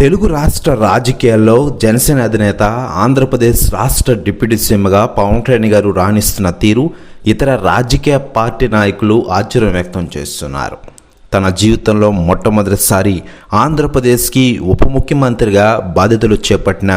తెలుగు రాష్ట్ర రాజకీయాల్లో జనసేన అధినేత ఆంధ్రప్రదేశ్ రాష్ట్ర డిప్యూటీ సీఎంగా పవన్ కళ్యాణ్ గారు రాణిస్తున్న తీరు ఇతర రాజకీయ పార్టీ నాయకులు ఆశ్చర్యం వ్యక్తం చేస్తున్నారు. తన జీవితంలో మొట్టమొదటిసారి ఆంధ్రప్రదేశ్కి ఉప ముఖ్యమంత్రిగా బాధ్యతలు చేపట్టిన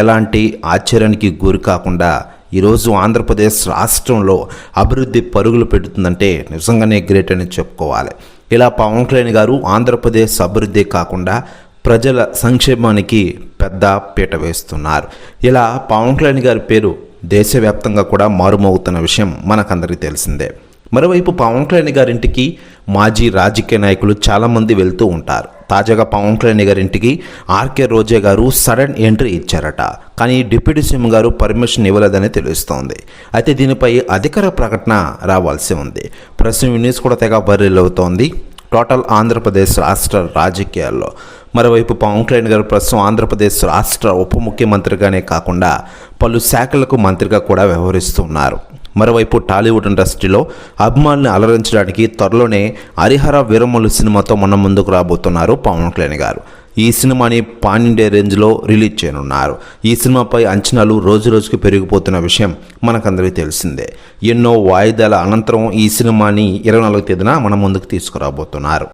ఎలాంటి ఆశ్చర్యానికి గురి కాకుండా ఈరోజు ఆంధ్రప్రదేశ్ రాష్ట్రంలో అభివృద్ధి పరుగులు పెడుతుందంటే నిజంగానే గ్రేట్ అని చెప్పుకోవాలి. ఇలా పవన్ కళ్యాణ్ గారు ఆంధ్రప్రదేశ్ అభివృద్ధి కాకుండా ప్రజల సంక్షేమానికి పెద్ద పీట వేస్తున్నారు. ఇలా పవన్ కళ్యాణ్ గారి పేరు దేశవ్యాప్తంగా కూడా మారుమోగుతున్న విషయం మనకందరికీ తెలిసిందే. మరోవైపు పవన్ కళ్యాణ్ గారింటికి మాజీ రాజకీయ నాయకులు చాలామంది వెళ్తూ ఉంటారు. తాజాగా పవన్ కళ్యాణ్ గారింటికి ఆర్కే రోజే గారు సడన్ ఎంట్రీ ఇచ్చారట. కానీ డిప్యూటీ సీఎం గారు పర్మిషన్ ఇవ్వలేదని తెలుస్తోంది. అయితే దీనిపై అధికార ప్రకటన రావాల్సి ఉంది. ప్రస్తుతం న్యూస్ కూడా తెగ వైరల్ అవుతోంది. టోటల్ ఆంధ్రప్రదేశ్ రాష్ట్ర రాజకీయాల్లో. మరోవైపు పవన్ కళ్యాణ్ గారు ప్రస్తుతం ఆంధ్రప్రదేశ్ రాష్ట్ర ఉప ముఖ్యమంత్రిగానే కాకుండా పలు శాఖలకు మంత్రిగా కూడా వ్యవహరిస్తున్నారు. మరోవైపు టాలీవుడ్ ఇండస్ట్రీలో అభిమానులను అలరించడానికి త్వరలోనే హరిహర వీరమల్లు సినిమాతో మన ముందుకు రాబోతున్నారు పవన్ కళ్యాణ్ గారు. ఈ సినిమాని పాన్ ఇండియా రేంజ్లో రిలీజ్ చేయనున్నారు. ఈ సినిమాపై అంచనాలు రోజు రోజుకి పెరిగిపోతున్న విషయం మనకందరికీ తెలిసిందే. ఎన్నో వాయిదాల అనంతరం ఈ సినిమాని ఇరవై నాలుగు తేదీన మన ముందుకు తీసుకురాబోతున్నారు.